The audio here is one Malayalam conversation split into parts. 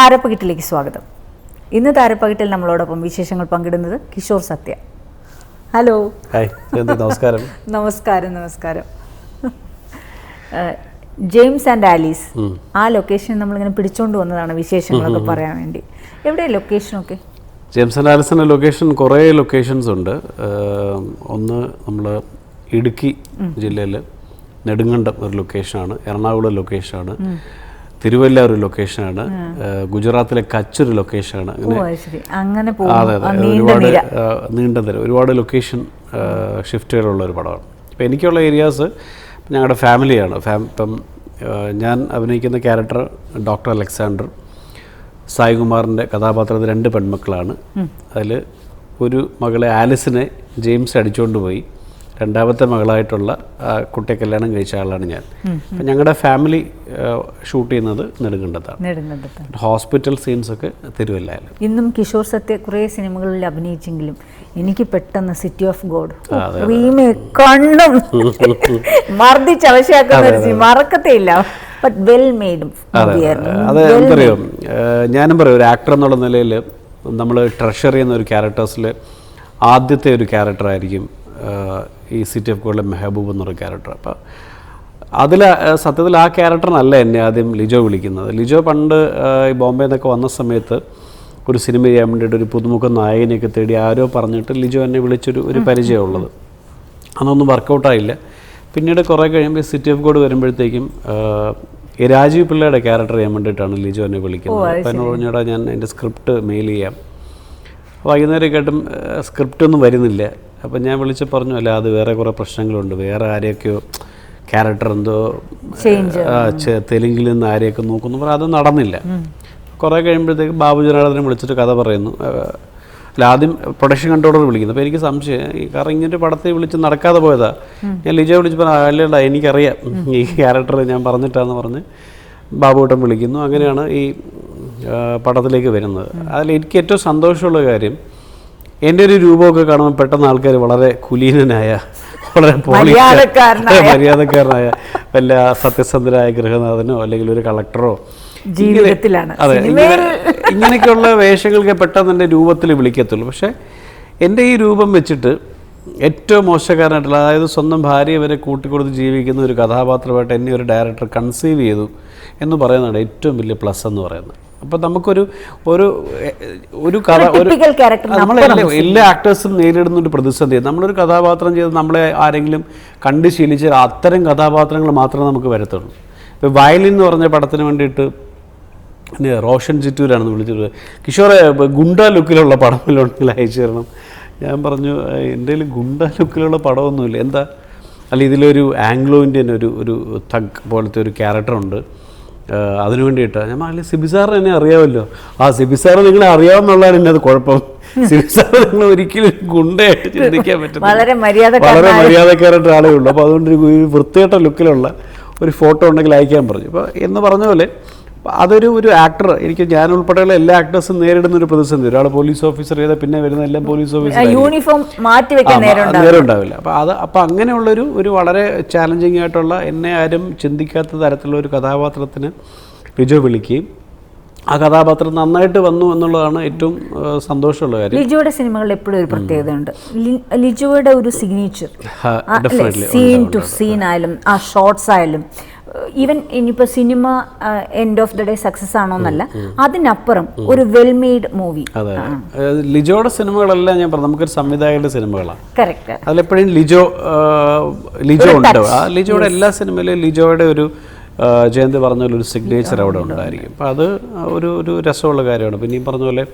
താരപ്പകിട്ടിലേക്ക് സ്വാഗതം. ഇന്ന് താരപ്പകിട്ടിൽ നമ്മളോടൊപ്പം വിശേഷങ്ങൾ പങ്കിടുന്നത് കിഷോർ സത്യ. ഹലോ. നമസ്കാരം. നമസ്കാരം നമസ്കാരം. ജെയിംസ് ആൻഡ് ആലീസ് ആ ലൊക്കേഷൻ നമ്മളിങ്ങനെ പിടിച്ചോണ്ട് വന്നതാണ് വിശേഷങ്ങളൊക്കെ പറയാൻ വേണ്ടി. എവിടെയാണ് ലൊക്കേഷനൊക്കെ? ജെയിംസ് ആൻഡ് ആലീസിന്റെ ലൊക്കേഷൻ കുറേ ലൊക്കേഷൻസ് ഉണ്ട്. ഒന്ന് നമ്മൾ ഇടുക്കി ജില്ലയിൽ നെടുങ്കണ്ടം ഒരു ലൊക്കേഷനാണ് എറണാകുളം ലൊക്കേഷനാണ്. തിരുവല്ല ഒരു ലൊക്കേഷനാണ് ഗുജറാത്തിലെ കച്ച് ഒരു ലൊക്കേഷനാണ് അങ്ങനെ അത് അതെ. ഒരുപാട് നീണ്ട നിര. ഒരുപാട് ലൊക്കേഷൻ ഷിഫ്റ്റുകളുള്ള ഒരു പടമാണ്. ഇപ്പം എനിക്കുള്ള ഏരിയാസ് ഞങ്ങളുടെ ഫാമിലിയാണ് ഫാം ഇപ്പം ഞാൻ അഭിനയിക്കുന്ന ക്യാരക്ടർ ഡോക്ടർ അലക്സാണ്ടർ സായികുമാറിന്റെ കഥാപാത്രത്തിൽ രണ്ട് പെൺമക്കളാണ്. അതിൽ ഒരു മകളെ ആലിസിനെ ജെയിംസ് അടിച്ചുകൊണ്ട് പോയി. രണ്ടാമത്തെ മകളായിട്ടുള്ള കുട്ടിയെ കല്യാണം കഴിച്ച ആളാണ് ഞാൻ. അപ്പം ഞങ്ങളുടെ ഫാമിലി ഷൂട്ട് ചെയ്യുന്നത് നെടുങ്കണ്ടത്താണ്. നെടുങ്കണ്ടത്ത് ഹോസ്പിറ്റൽ സീൻസൊക്കെ തിരുവല്ലയിൽ ഇന്നും കിഷോർ സത്യ കുറേ സിനിമകളിൽ അഭിനയിച്ചെങ്കിലും എനിക്ക് പെട്ടെന്ന് സിറ്റി ഓഫ് ഗോഡ് കണ്ണും മർദ്ദിച്ചവശയാക്കുന്ന ഒരു സിനിമ. മറക്കത്തേ ഇല്ല ബട്ട് വെൽ മെയ്ഡ് അതെ ഞാനും പറയും ഒരു ആക്ടർ എന്നുള്ള നിലയിൽ നമ്മൾ ട്രഷർ ചെയ്യുന്ന ഒരു ക്യാരക്ടേഴ്സിൽ ആദ്യത്തെ ഒരു ക്യാരക്ടറായിരിക്കും ഈ സിറ്റി ഓഫ് ഗോഡിലെ മെഹബൂബ് എന്നൊരു ക്യാരക്ടർ അപ്പോൾ അതിൽ സത്യത്തിൽ ആ ക്യാരക്ടറിനല്ല എന്നെ ആദ്യം ലിജോ വിളിക്കുന്നത്. ലിജോ പണ്ട് ഈ ബോംബെ നിന്നൊക്കെ വന്ന സമയത്ത് ഒരു സിനിമ ചെയ്യാൻ വേണ്ടിയിട്ട് ഒരു പുതുമുഖ നായകനെയൊക്കെ തേടി ആരോ പറഞ്ഞിട്ട് ലിജോ എന്നെ വിളിച്ചൊരു ഒരു പരിചയമുള്ളത് അതൊന്നും വർക്കൗട്ടായില്ല പിന്നീട് കുറേ കഴിയുമ്പോൾ സിറ്റി ഓഫ് ഗോഡ് വരുമ്പോഴത്തേക്കും രാജീവ് പിള്ളയുടെ ക്യാരക്ടർ ചെയ്യാൻ വേണ്ടിയിട്ടാണ് ലിജോ എന്നെ വിളിക്കുന്നത്. അപ്പോൾ എന്നോട് പറഞ്ഞാൽ ഞാൻ എന്റെ സ്ക്രിപ്റ്റ് മെയിൽ ചെയ്യാം. വൈകുന്നേരം കേട്ടും സ്ക്രിപ്റ്റ് ഒന്നും വരുന്നില്ല. അപ്പം ഞാൻ വിളിച്ച് പറഞ്ഞു അല്ല അത് വേറെ കുറേ പ്രശ്നങ്ങളുണ്ട്. വേറെ ആരെയൊക്കെയോ ക്യാരക്ടർ എന്തോ തെലുങ്കിൽ നിന്ന് ആരെയൊക്കെ നോക്കുന്നു. പറഞ്ഞാൽ അത് നടന്നില്ല. കുറേ കഴിയുമ്പോഴത്തേക്ക് ബാബു ജനാർദ്ദനെ വിളിച്ചിട്ട് കഥ പറയുന്നു. അല്ല ആദ്യം പ്രൊഡക്ഷൻ കൺട്രോളർ വിളിക്കുന്നു. അപ്പോൾ എനിക്ക് സംശയം കാരണം ഇങ്ങനൊരു പടത്തെ വിളിച്ച് നടക്കാതെ പോയതാ. ഞാൻ ലിജോ വിളിച്ച് പറഞ്ഞു അല്ലേടാ എനിക്കറിയാം. ഈ ക്യാരക്ടർ ഞാൻ പറഞ്ഞിട്ടാന്ന് പറഞ്ഞ് ബാബുട്ടൻ വിളിക്കുന്നു. അങ്ങനെയാണ് ഈ പടത്തിലേക്ക് വരുന്നത്. അതിൽ എനിക്ക് ഏറ്റവും സന്തോഷമുള്ള കാര്യം എന്റെ ഒരു രൂപമൊക്കെ കാണുമ്പോൾ പെട്ടെന്ന് ആൾക്കാർ വളരെ കുലീനനായ വളരെ മര്യാദക്കാരനായ. വല്ല സത്യസന്ധരായ ഗൃഹനാഥനോ അല്ലെങ്കിൽ ഒരു കളക്ടറോ ജീവിതത്തിലാണ്. അതെ ഇങ്ങനെയൊക്കെയുള്ള വേഷങ്ങൾക്ക് പെട്ടെന്ന് എന്റെ രൂപത്തിൽ വിളിക്കത്തുള്ളൂ പക്ഷേ എന്റെ ഈ രൂപം വെച്ചിട്ട് ഏറ്റവും മോശക്കാരനായിട്ടുള്ള അതായത് സ്വന്തം ഭാര്യ വരെ കൂട്ടിക്കൊടുത്ത് ജീവിക്കുന്ന ഒരു കഥാപാത്രമായിട്ട് എന്നെ ഒരു ഡയറക്ടർ കൺസീവ് ചെയ്തു എന്ന് പറയുന്നതാണ് ഏറ്റവും വലിയ പ്ലസ് എന്ന് പറയുന്നത് അപ്പോൾ നമുക്കൊരു ഒരു ഒരു കഥ ഒരു നമ്മൾ എല്ലാ ആക്ടേഴ്സും നേരിടുന്ന ഒരു പ്രതിസന്ധി. നമ്മളൊരു കഥാപാത്രം ചെയ്ത് നമ്മളെ ആരെങ്കിലും കണ്ട് ശീലിച്ചാൽ അത്തരം കഥാപാത്രങ്ങൾ മാത്രമേ നമുക്ക് വരത്തുള്ളൂ. ഇപ്പോൾ വയലിൻ എന്ന് പറഞ്ഞ പടത്തിന് വേണ്ടിയിട്ട് പിന്നെ റോഷൻ ചിറ്റൂരാണെന്ന് വിളിച്ചത് കിഷോറെ ഗുണ്ട ലുക്കിലുള്ള പടം വല്ലതും ഉണ്ടെങ്കിൽ അയച്ചു തരണം. ഞാൻ പറഞ്ഞു "ഏയ്, എന്റെ കയ്യിൽ ഗുണ്ട ലുക്കിലുള്ള പടമൊന്നുമില്ല. എന്താ? അല്ല ഇതിലൊരു ആംഗ്ലോ ഇന്ത്യൻ ഒരു ഒരു തഗ് പോലത്തെ ഒരു ക്യാരക്ടറുണ്ട് അതിനു വേണ്ടിയിട്ട്. ഞാൻ അല്ലെ സിബിസാറിനെ എന്നെ അറിയാമല്ലോ. ആ സിബിസാറ് നിങ്ങളെ അറിയാമെന്നുള്ളതാണ് എന്നെ അത് കുഴപ്പം. സിബിസാർ നിങ്ങൾ ഒരിക്കലും ഗുണ്ടയായിട്ട് ചിന്തിക്കാൻ പറ്റും വളരെ മര്യാദക്കാരായിട്ട് ആളേ ഉള്ളൂ. അപ്പോൾ അതുകൊണ്ട് ഒരു ഒരു വൃത്തികെട്ട ലുക്കിലുള്ള ഒരു ഫോട്ടോ ഉണ്ടെങ്കിൽ അയക്കാൻ പറഞ്ഞു. അപ്പോൾ എന്ന് പറഞ്ഞ പോലെ അതൊരു ഒരു ആക്ടർ എനിക്ക് ഞാൻ ഉൾപ്പെടെയുള്ള എല്ലാ ആക്ടേഴ്സും നേരിടുന്ന ഒരു പ്രതിസന്ധി. ഒരാൾ പോലീസ് ഓഫീസർ ചെയ്ത പിന്നെ വരുന്ന എല്ലാം പോലീസ് ഓഫീസർ യൂണിഫോം മാറ്റി വെക്കാൻ നേരം ഉണ്ടാവും ഉണ്ടാവില്ല. അപ്പോൾ അത് അപ്പോൾ അങ്ങനെയുള്ളൊരു ഒരു വളരെ ചാലഞ്ചിങ് ആയിട്ടുള്ള എന്നെ ആരും ചിന്തിക്കാത്ത തരത്തിലുള്ള ഒരു കഥാപാത്രത്തിന് ലിജോ വിളിക്കുകയും ആ കഥാപാത്രം നന്നായിട്ട് വന്നു എന്നുള്ളതാണ് ഏറ്റവും സന്തോഷമുള്ള കാര്യം. ലിജോയുടെ സിനിമകളിൽ എപ്പോഴും ഒരു പ്രത്യേകതയുണ്ട് ഉണ്ട്. ലിജോയുടെ ഒരു സിഗ്നേച്ചർ സീൻ ടു സീൻ ആയാലും ആ ഷോർട്സ് ആയാലും ഈവൻ ഇനിയിപ്പോൾ cinema end of the day success ആണോ എന്നല്ല അതിനപ്പുറം ഒരു വെൽ മെയ്ഡ് മൂവി. ലിജോയുടെ സിനിമകളെല്ലാം ഞാൻ പറഞ്ഞു നമുക്കൊരു സംവിധായകന്റെ സിനിമകളാണ്. കറക്റ്റ് അതിലെപ്പോഴും ലിജോ ലിജോ ഉണ്ട്. ആ ലിജോയുടെ എല്ലാ സിനിമയിലും ലിജോയുടെ ഒരു ജയന്ത് പറഞ്ഞ പോലെ ഒരു സിഗ്നേച്ചർ അവിടെ ഉണ്ടായിരിക്കും. അപ്പം അത് ഒരു ഒരു രസമുള്ള കാര്യമാണ്. പിന്നെ ഈ പറഞ്ഞ പോലെ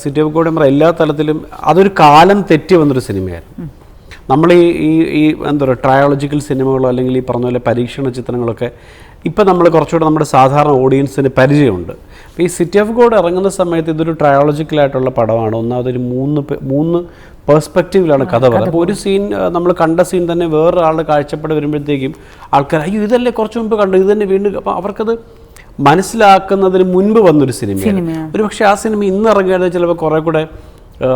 സിറ്റി ഓഫ് ഗോഡ് എല്ലാ തലത്തിലും അതൊരു കാലം തെറ്റി വന്നൊരു സിനിമയായിരുന്നു. നമ്മൾ ഈ ഈ ഈ എന്താ പറയുക ട്രയോളജിക്കൽ സിനിമകളോ അല്ലെങ്കിൽ ഈ പറഞ്ഞ പോലെ പരീക്ഷണ ചിത്രങ്ങളൊക്കെ ഇപ്പം നമ്മൾ കുറച്ചുകൂടെ നമ്മുടെ സാധാരണ ഓഡിയൻസിന് പരിചയമുണ്ട്. അപ്പോൾ ഈ സിറ്റി ഓഫ് ഗോഡ് ഇറങ്ങുന്ന സമയത്ത് ഇതൊരു ട്രയോളജിക്കലായിട്ടുള്ള പടമാണ്. ഒന്നാമതൊരു മൂന്ന് മൂന്ന് പേഴ്സ്പെക്റ്റീവിലാണ് കഥ പറയുന്നത്. അപ്പോൾ ഒരു സീൻ നമ്മൾ കണ്ട സീൻ തന്നെ വേറൊരാളുടെ കാഴ്ചപ്പാട് വരുമ്പോഴത്തേക്കും ആൾക്കാർ അയ്യോ ഇതല്ലേ കുറച്ച് മുമ്പ് കണ്ടു ഇത് തന്നെ വീണ്ടും അപ്പോൾ അവർക്കത് മനസ്സിലാക്കുന്നതിന് മുൻപ് വന്നൊരു സിനിമയാണ്. ഒരു പക്ഷേ ആ സിനിമ ഇന്ന് ഇറങ്ങിയത് ചിലപ്പോൾ കുറേ കൂടെ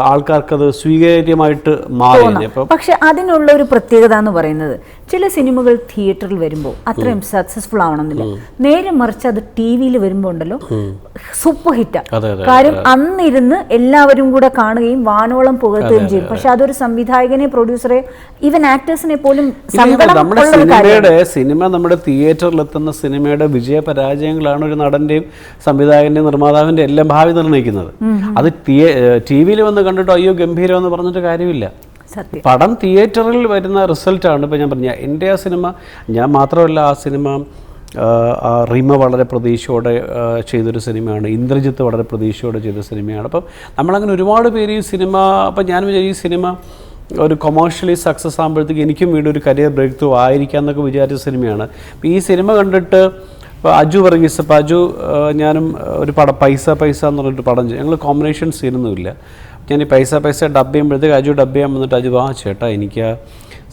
ആൾക്കാർക്കത് സ്വീകാര്യമായിട്ട് മാറി പക്ഷെ അതിനുള്ള ഒരു പ്രത്യേകത എന്ന് പറയുന്നത് ചില സിനിമകൾ തിയേറ്ററിൽ വരുമ്പോൾ അത്രയും സക്സസ്ഫുൾ ആവണമെന്നില്ല. നേരെ മറിച്ച് അത് ടി വിയിൽ വരുമ്പോൾ ഉണ്ടല്ലോ സൂപ്പർ ഹിറ്റ് കാര്യം അന്നിരുന്ന് എല്ലാവരും കൂടെ കാണുകയും വാനോളം പുകഴ്ത്തുകയും ചെയ്യും. പക്ഷെ അതൊരു സംവിധായകനെ പ്രൊഡ്യൂസറെ ഈവൻ ആക്ടേഴ്സിനെ പോലും നമ്മുടെ സിനിമയുടെ സിനിമ നമ്മുടെ തിയേറ്ററിൽ എത്തുന്ന സിനിമയുടെ വിജയ പരാജയങ്ങളാണ് ഒരു നടന്റെയും സംവിധായകന്റെയും നിർമ്മാതാവിന്റെ എല്ലാം ഭാവി നിർണയിക്കുന്നത്. അത് ടി വിയിൽ വന്ന് കണ്ടിട്ട് അയ്യോ ഗംഭീരം എന്ന് പറഞ്ഞിട്ട് കാര്യമില്ല. പടം തിയേറ്ററിൽ വരുന്ന റിസൾട്ടാണ്. ഇപ്പോൾ ഞാൻ പറഞ്ഞ എന്റെ ആ സിനിമ ഞാൻ മാത്രമല്ല ആ സിനിമ ആ, റിമ വളരെ പ്രതീക്ഷയോടെ ചെയ്തൊരു സിനിമയാണ്. ഇന്ദ്രജിത്ത് വളരെ പ്രതീക്ഷയോടെ ചെയ്ത സിനിമയാണ്. അപ്പം നമ്മളങ്ങനെ ഒരുപാട് പേര് ഈ സിനിമ അപ്പം ഞാൻ വിചാരിച്ചു ഈ സിനിമ ഒരു കൊമേഴ്ഷ്യലി സക്സസ് ആകുമ്പോഴത്തേക്ക് എനിക്കും വീണ്ടും ഒരു കരിയർ ബ്രേക്ക് ത്രൂ ആയിരിക്കാം എന്നൊക്കെ വിചാരിച്ച സിനിമയാണ്. അപ്പോൾ ഈ സിനിമ കണ്ടിട്ട് ഇപ്പോൾ അജു വർഗീസ് അപ്പോൾ അജു ഞാനും ഒരു പടം പൈസ പൈസ എന്ന് പറഞ്ഞിട്ട് പടം ചെയ്യും. ഞങ്ങൾ കോമ്പിനേഷൻ സീനൊന്നുമില്ല ഞാൻ ഈ പൈസ പൈസ ഡബ് ചെയ്യുമ്പോഴത്തേക്ക് അജു ഡബ് ചെയ്യാൻ വന്നിട്ട് അജു ആ ചേട്ടാ എനിക്ക്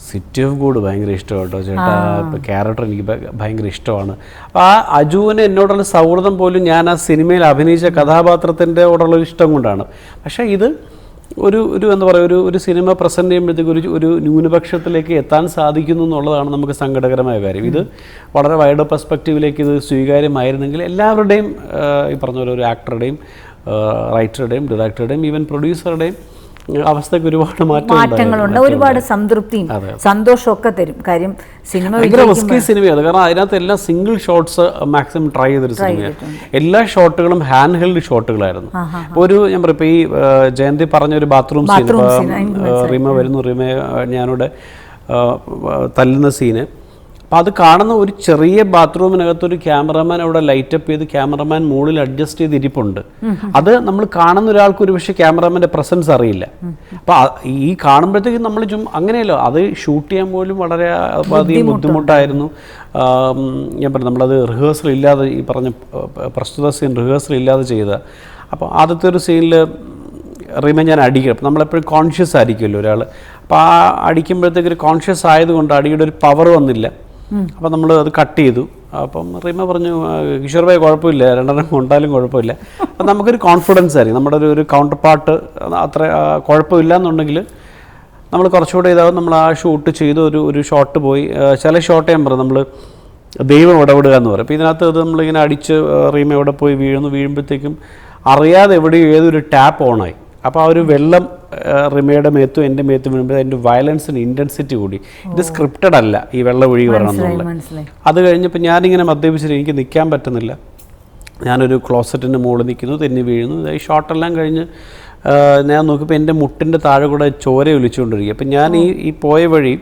സിറ്റി ഓഫ് ഗോഡ് ഭയങ്കര ഇഷ്ടമാണ് കേട്ടോ ചേട്ടാ ക്യാരക്ടർ എനിക്ക് ഭയങ്കര ഇഷ്ടമാണ്. അപ്പോൾ ആ അജുവിന് എന്നോടുള്ള സൗഹൃദം പോലും ഞാൻ ആ സിനിമയിൽ അഭിനയിച്ച കഥാപാത്രത്തിന്റെ ഓടുള്ള ഇഷ്ടം കൊണ്ടാണ്. പക്ഷേ ഇത് ഒരു ഒരു എന്താ പറയുക ഒരു ഒരു സിനിമ പ്രസന്റ് ചെയ്യുമ്പോഴത്തേക്ക് ഒരു ഒരു ന്യൂനപക്ഷത്തിലേക്ക് എത്താൻ സാധിക്കുന്നു എന്നുള്ളതാണ് നമുക്ക് സങ്കടകരമായ കാര്യം. ഇത് വളരെ വൈഡ് പെർസ്പെക്റ്റീവിലേക്ക് ഇത് സ്വീകാര്യമായിരുന്നെങ്കിൽ എല്ലാവരുടെയും ഈ പറഞ്ഞ പോലെ ഒരു ആക്ടറുടെയും റൈറ്ററുടെയും ഡയറക്ടറുടെയും ഈവൻ പ്രൊഡ്യൂസറുടെയും അവസ്ഥയ്ക്ക് ഒരുപാട് മാറ്റം മാറ്റങ്ങളുണ്ട്. ഒരുപാട് സംതൃപ്തിയും സന്തോഷവും ഒക്കെ തരും. കാര്യം സിനിമ ഭയങ്കര റിസ്കി സിനിമയാണ് കാരണം അതിനകത്ത് എല്ലാ സിംഗിൾ ഷോട്ട്സ് മാക്സിമം ട്രൈ ചെയ്തൊരു സിനിമയാണ് എല്ലാ ഷോട്ടുകളും ഹാൻഡ് ഹെൽഡ് ഷോട്ടുകളായിരുന്നു ഒരു ഞാൻ പറയും ഈ ജയന്തി പറഞ്ഞ ഒരു ബാത്റൂം സീൻ റിമ വരുന്നു റീമ ഞാനിവിടെ തല്ലുന്ന സീന് അപ്പം അത് കാണുന്ന ഒരു ചെറിയ ബാത്റൂമിനകത്ത് ഒരു ക്യാമറമാൻ അവിടെ ലൈറ്റപ്പ് ചെയ്ത് ക്യാമറമാൻ മുകളിൽ അഡ്ജസ്റ്റ് ചെയ്ത് ഇരിപ്പുണ്ട്. അത് നമ്മൾ കാണുന്ന ഒരാൾക്ക് ഒരു പക്ഷേ ക്യാമറമാന്റെ പ്രസൻസ് അറിയില്ല. അപ്പം ഈ കാണുമ്പോഴത്തേക്കും നമ്മൾ ചും അങ്ങനെയല്ലോ അത് ഷൂട്ട് ചെയ്യാൻ പോലും വളരെ അധികം ബുദ്ധിമുട്ടായിരുന്നു. ഞാൻ പറഞ്ഞു നമ്മളത് റിഹേഴ്സൽ ഇല്ലാതെ ഈ പറഞ്ഞ പ്രസ്തുത സീൻ റിഹേഴ്സൽ ഇല്ലാതെ ചെയ്ത. അപ്പോൾ ആദ്യത്തെ ഒരു സീനിൽ റീമ ഞാൻ അടിക്കണം അപ്പം നമ്മളെപ്പോഴും കോൺഷ്യസ് ആയിരിക്കുമല്ലോ ഒരാൾ അപ്പോൾ ആ അടിക്കുമ്പോഴത്തേക്കൊരു കോൺഷ്യസ് ആയതുകൊണ്ട് അടിയുടെ ഒരു പവർ വന്നില്ല. അപ്പം നമ്മൾ അത് കട്ട് ചെയ്തു. അപ്പം റീമ പറഞ്ഞു കിഷോർ ഭായി കുഴപ്പമില്ല രണ്ടെണ്ണം കൊണ്ടാലും കുഴപ്പമില്ല. അപ്പം നമുക്കൊരു കോൺഫിഡൻസ് ആയിരിക്കും. നമ്മുടെ ഒരു ഒരു കൗണ്ടർ പാർട്ട് അത്ര കുഴപ്പമില്ല എന്നുണ്ടെങ്കിൽ നമ്മൾ കുറച്ചുകൂടെ ഇതാവും. നമ്മൾ ആ ഷൂട്ട് ചെയ്ത് ഒരു ഒരു ഷോട്ട് പോയി. ചില ഷോട്ട് ഞാൻ പറയും നമ്മൾ ദൈവം ഇടപെടുക എന്ന് പറയും. അപ്പോൾ ഇതിനകത്ത് ഇത് നമ്മളിങ്ങനെ അടിച്ച് റീമ എവിടെ പോയി വീഴുന്നു വീഴുമ്പോഴത്തേക്കും അറിയാതെ എവിടെയും ഏതൊരു ടാപ്പ് ഓണായി അപ്പോൾ ആ ഒരു വെള്ളം റിമയുടെ മേത്തും എന്റെ മേത്തും വീഴുമ്പോൾ അതിന്റെ വയലൻസിന് ഇന്റൻസിറ്റി കൂടി. ഇത് സ്ക്രിപ്റ്റഡ് അല്ല ഈ വെള്ളം ഒഴുകി വരണം എന്നുള്ളത്. അത് കഴിഞ്ഞപ്പോൾ ഞാനിങ്ങനെ മദ്യപിച്ചിട്ട് എനിക്ക് നിൽക്കാൻ പറ്റുന്നില്ല. ഞാനൊരു ക്ലോസറ്റിന്റെ മുകളിൽ നിൽക്കുന്നു തെന്നി വീഴുന്നു. ഈ ഷോട്ടെല്ലാം കഴിഞ്ഞ് ഞാൻ നോക്കിയപ്പോൾ എന്റെ മുട്ടിന്റെ താഴെ കൂടെ ചോര ഒലിച്ചുകൊണ്ടിരിക്കുക. അപ്പം ഞാൻ ഈ ഈ പോയ വഴി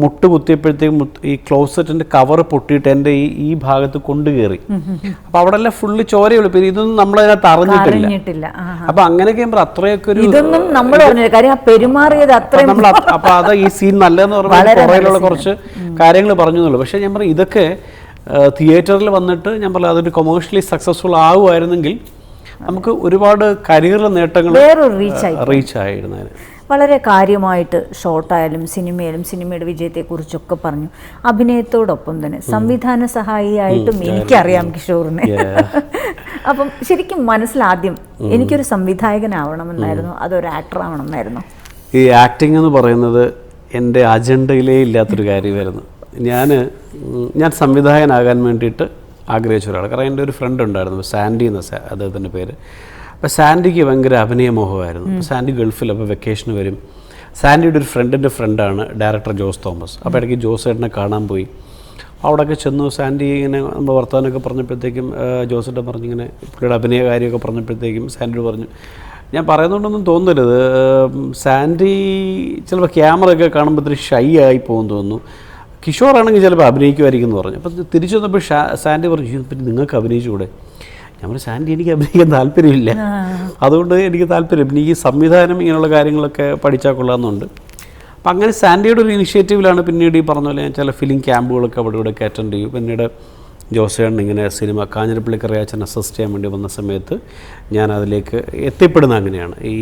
മുട്ട് കുത്തിയപ്പോഴത്തേക്കും ഈ ക്ലോസറ്റിന്റെ കവർ പൊട്ടിയിട്ട് എന്റെ ഈ ഈ ഭാഗത്ത് കൊണ്ടുകയറി അപ്പോൾ അവിടെ എല്ലാം ഫുള്ള് ചോരയുള്ളു പിന്നെ ഇതൊന്നും നമ്മളതിനകത്ത് അറിഞ്ഞിട്ടില്ല. അറിഞ്ഞിട്ടില്ല. അപ്പോൾ അങ്ങനെയൊക്കെ അത്രയൊക്കെ ഒരു ഇതൊന്നും നമ്മൾ കാര്യം പെരുമാറിയത് അത്രയും നമ്മൾ അപ്പൊ അത് ഈ സീൻ നല്ലതെന്ന് പറഞ്ഞാൽ കുറച്ച് കാര്യങ്ങൾ പറഞ്ഞു എന്നുള്ളൂ. പക്ഷേ ഞാൻ പറയും ഇതൊക്കെ തിയേറ്ററിൽ വന്നിട്ട് ഞാൻ പറയാം അതൊരു കൊമേഴ്ഷ്യലി സക്സസ്ഫുൾ ആവുമായിരുന്നെങ്കിൽ നമുക്ക് ഒരുപാട് കരിയറിലെ നേട്ടങ്ങൾ റീച്ച് ആയിരുന്നു വളരെ കാര്യമായിട്ട് ഷോർട്ടായാലും സിനിമയിലും സിനിമയുടെ വിജയത്തെക്കുറിച്ചൊക്കെ പറഞ്ഞു. അഭിനയത്തോടൊപ്പം തന്നെ സംവിധാന സഹായിയായിട്ടും എനിക്കറിയാം കിഷോറിനെ. അപ്പം ശരിക്കും മനസ്സിലാദ്യം എനിക്കൊരു സംവിധായകനാവണമെന്നായിരുന്നു അതൊരു ആക്ടർ ആവണമെന്നായിരുന്നു ഈ ആക്ടിംഗ് എന്ന് പറയുന്നത് എന്റെ അജണ്ടയിലേ ഇല്ലാത്തൊരു കാര്യമായിരുന്നു. ഞാൻ ഞാൻ സംവിധായകനാകാൻ വേണ്ടിയിട്ട് ആഗ്രഹിച്ച ഒരാൾ കാരണം എന്റെ ഒരു ഫ്രണ്ട് ഉണ്ടായിരുന്നു സാൻഡി എന്ന സാ- അദ്ദേഹത്തിന്റെ പേര്. അപ്പോൾ സാൻഡിക്ക് ഭയങ്കര അഭിനയമോഹമായിരുന്നു സാൻഡി ഗൾഫിൽ അപ്പോൾ വെക്കേഷന് വരും. സാൻഡിയുടെ ഒരു ഫ്രണ്ടിന്റെ ഫ്രണ്ടാണ് ഡയറക്ടർ ജോസ് തോമസ്. അപ്പോൾ ഇടയ്ക്ക് ജോസ് ചേട്ടനെ കാണാൻ പോയി. അവിടെയൊക്കെ ചെന്നു സാൻഡി ഇങ്ങനെ നമ്മൾ വർത്തമാനമൊക്കെ പറഞ്ഞപ്പോഴത്തേക്കും ജോസ് ജോസേട്ടൻ പറഞ്ഞിങ്ങനെ പുള്ളിയുടെ അഭിനയ കാര്യമൊക്കെ പറഞ്ഞപ്പോഴത്തേക്കും സാൻഡിയോട് പറഞ്ഞു ഞാൻ പറയുന്നതുകൊണ്ടൊന്നും തോന്നരുത്. സാൻഡി ചിലപ്പോൾ ക്യാമറ ഒക്കെ കാണുമ്പോൾ ഇത്തിരി ഷൈ ആയി പോകും തോന്നുന്നു. കിഷോറാണെങ്കിൽ ചിലപ്പോൾ അഭിനയിക്കുമായിരിക്കും എന്ന് പറഞ്ഞു. അപ്പോൾ തിരിച്ചു വന്നപ്പോൾ സാൻഡി പറഞ്ഞു "അയ്യോ, പിന്നെ നിങ്ങൾക്ക് അഭിനയിച്ചുകൂടെ? ഞാൻ പറഞ്ഞു സാൻഡി എനിക്ക് അഭിനയിക്കാൻ താല്പര്യമില്ല. അതുകൊണ്ട് എനിക്ക് താല്പര്യം. എനിക്ക് ഈ സംവിധാനം ഇങ്ങനെയുള്ള കാര്യങ്ങളൊക്കെ പഠിച്ചാൽ കൊള്ളാമെന്നുണ്ട്. അപ്പം അങ്ങനെ സാൻഡിയുടെ ഒരു ഇനിഷ്യേറ്റീവിലാണ് പിന്നീട് ഈ പറഞ്ഞ പോലെ ഞാൻ ചില ഫിലിം ക്യാമ്പുകളൊക്കെ അവിടെ ഇവിടെ അറ്റൻഡ് ചെയ്യും. പിന്നീട് ജോസേണ് ഇങ്ങനെ സിനിമ കാഞ്ഞിരപ്പള്ളി കറിയാച്ചൻ അസിസ്റ്റ് ചെയ്യാൻ വേണ്ടി വന്ന സമയത്ത് ഞാൻ അതിലേക്ക് എത്തിപ്പെടുന്ന അങ്ങനെയാണ്. ഈ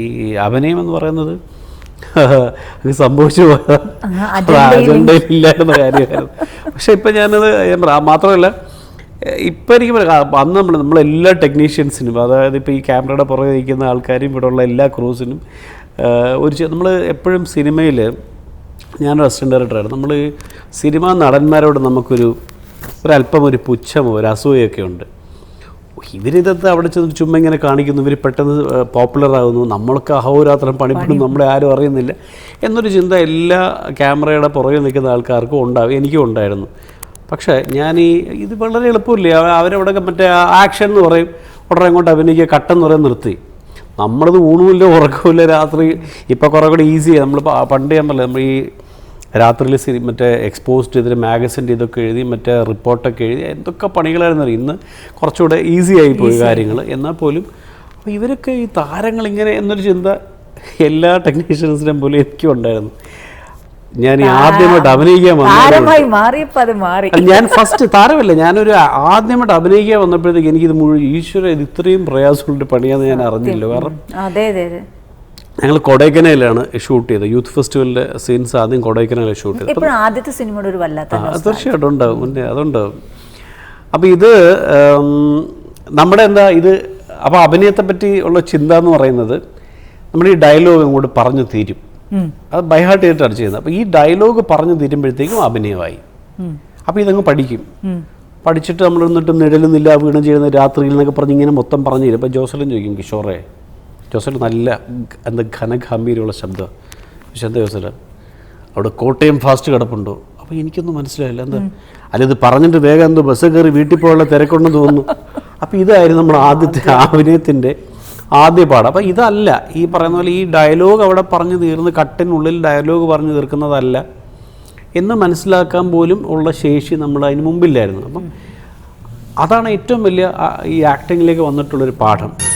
അഭിനയം എന്ന് പറയുന്നത് അത് സംഭവിച്ചു പോയ അജണ്ടയിൽ അജണ്ടയിൽ ഇല്ലായിരുന്ന കാര്യമായിരുന്നു. പക്ഷെ ഇപ്പം ഞാനത് മാത്രമല്ല ഇപ്പം എനിക്ക് പറയാം, അന്ന് നമ്മൾ നമ്മളെല്ലാ ടെക്നീഷ്യൻസിനും അതായത് ഇപ്പോൾ ഈ ക്യാമറയുടെ പുറകെ നിൽക്കുന്ന ആൾക്കാരും ഇവിടെ ഉള്ള എല്ലാ ക്രൂസിനും ഒരു നമ്മൾ എപ്പോഴും സിനിമയിൽ ഞാൻ റെസ്റ്റന്റ് ഡയറക്ടറായിരുന്നു നമ്മൾ സിനിമാ നടന്മാരോട് നമുക്കൊരു ഒരല്പം ഒരു പുച്ഛമോ ഒരു അസൂയൊക്കെ ഉണ്ട്. ഇവരിതത്ത് അവിടെ ചെന്ന് ചുമ്മാ ഇങ്ങനെ കാണിക്കുന്നു ഇവർ പെട്ടെന്ന് പോപ്പുലർ ആകുന്നു നമ്മൾക്ക് അഹോരാത്രം പണിപ്പെടും നമ്മളെ ആരും അറിയുന്നില്ല. എന്നൊരു ചിന്ത എല്ലാ ക്യാമറയുടെ പുറകെ നിൽക്കുന്ന ആൾക്കാർക്കും ഉണ്ടാവും എനിക്കും ഉണ്ടായിരുന്നു. പക്ഷേ ഞാൻ ഈ ഇത് വളരെ എളുപ്പമില്ലേ? അവ- അവരവിടെ മറ്റേ ആക്ഷൻ എന്ന് പറയും. ഉടനെ കൊണ്ട് അഭിനയിക്കുക കട്ടെന്ന് പറയും നിർത്തി. നമ്മളത് ഊണുമില്ല ഉറക്കമില്ല രാത്രി ഇപ്പോൾ കുറേ കൂടി ഈസിയാണ് നമ്മൾ പണ്ട് ഞാൻ പറഞ്ഞില്ല നമ്മൾ ഈ രാത്രിയിൽ സിനി മറ്റേ എക്സ്പോസ്ഡ് ചെയ്തിട്ട് മാഗസിന്റെ ഇതൊക്കെ എഴുതി മറ്റേ റിപ്പോർട്ടൊക്കെ എഴുതി എന്തൊക്കെ പണികളായിരുന്നു അറിയും? ഇന്ന് കുറച്ചുകൂടെ ഈസി ആയിപ്പോയി പോയി കാര്യങ്ങൾ എന്നാൽ പോലും അപ്പോൾ ഇവരൊക്കെ ഈ താരങ്ങൾ ഇങ്ങനെ എന്നൊരു ചിന്ത എല്ലാ ടെക്നീഷ്യൻസിനെയും പോലും എനിക്കും ഉണ്ടായിരുന്നു. ഞാൻ ആദ്യമായിട്ട് അഭിനയിക്കാൻ താരമായി അത് മാറി. ഞാൻ ഫസ്റ്റ് താരമല്ല ഞാനൊരു ആദ്യമായിട്ട് അഭിനയിക്കാൻ വന്നപ്പോഴത്തേക്ക് എനിക്കിത് മുഴുവൻ ഈശ്വര ഇത് ഇത്രയും പ്രയാസമുള്ള പണിയാന്ന് ഞാൻ അറിഞ്ഞില്ല. കാരണം അതെ അതെ അതെ. ഞങ്ങൾ കൊടൈക്കനാലിലാണ് ഷൂട്ട് ചെയ്തത്. യൂത്ത് ഫെസ്റ്റിവലിലെ സീൻസ് ആദ്യം കൊടൈക്കനാലിൽ ഷൂട്ട് ചെയ്തത്. ആദ്യത്തെ സിനിമയുടെ ഒരു വല്ലാത്ത തീർച്ചയായിട്ടും ഉണ്ടാവും. മുന്നേ അതുണ്ടാവും. അപ്പോൾ ഇത് നമ്മുടെ എന്താ ഇത് അപ്പോൾ അഭിനയത്തെ പറ്റി ഉള്ള ചിന്ത എന്ന് പറയുന്നത് നമ്മുടെ ഈ ഡയലോഗ് അങ്ങോട്ട് പറഞ്ഞു തീരും. അത് ബൈഹാർട്ട് ചെയ്തിട്ടാണ് ചെയ്യുന്നത്. അപ്പോൾ ഈ ഡയലോഗ് പറഞ്ഞു തീരുമ്പോഴത്തേക്കും അഭിനയമായി. അപ്പോൾ ഇതങ്ങ് പഠിക്കും. പഠിച്ചിട്ട് നമ്മൾ എന്നിട്ട് നിഴലുന്നില്ല വീണ് ചെയ്യുന്ന രാത്രിയിൽ എന്നൊക്കെ പറഞ്ഞ് ഇങ്ങനെ മൊത്തം പറഞ്ഞു തരും. അപ്പോൾ ജോസലൻ ചോദിക്കും കിഷോറെ ജോസൽ നല്ല എന്താ ഘനഗാംഭീര്യമുള്ള ശബ്ദം. പക്ഷെ എന്താ ജോസല അവിടെ കോട്ടയം ഫാസ്റ്റ് കിടപ്പുണ്ടോ. അപ്പോൾ എനിക്കൊന്നും മനസ്സിലായില്ല. എന്താ? അല്ല ഇത് പറഞ്ഞിട്ട് വേഗം എന്തോ ബസ് കയറി വീട്ടിൽ പോയുള്ള തിരക്കുണ്ടെന്ന് തോന്നുന്നു. അപ്പോൾ ഇതായിരുന്നു നമ്മുടെ ആദ്യത്തെ അഭിനയത്തിന്റെ ആദ്യ പാഠം. അപ്പോൾ ഇതല്ല. ഈ പറയുന്ന പോലെ ഈ ഡയലോഗ് അവിടെ പറഞ്ഞു തീർന്ന് കട്ടിനുള്ളിൽ ഡയലോഗ് പറഞ്ഞു തീർക്കുന്നതല്ല എന്ന് മനസ്സിലാക്കാൻ പോലും ഉള്ള ശേഷി നമ്മൾ അതിന് മുമ്പില്ലായിരുന്നു. അപ്പം അതാണ് ഏറ്റവും വലിയ ഈ ആക്ടിങ്ങിലേക്ക് വന്നിട്ടുള്ളൊരു പാഠം.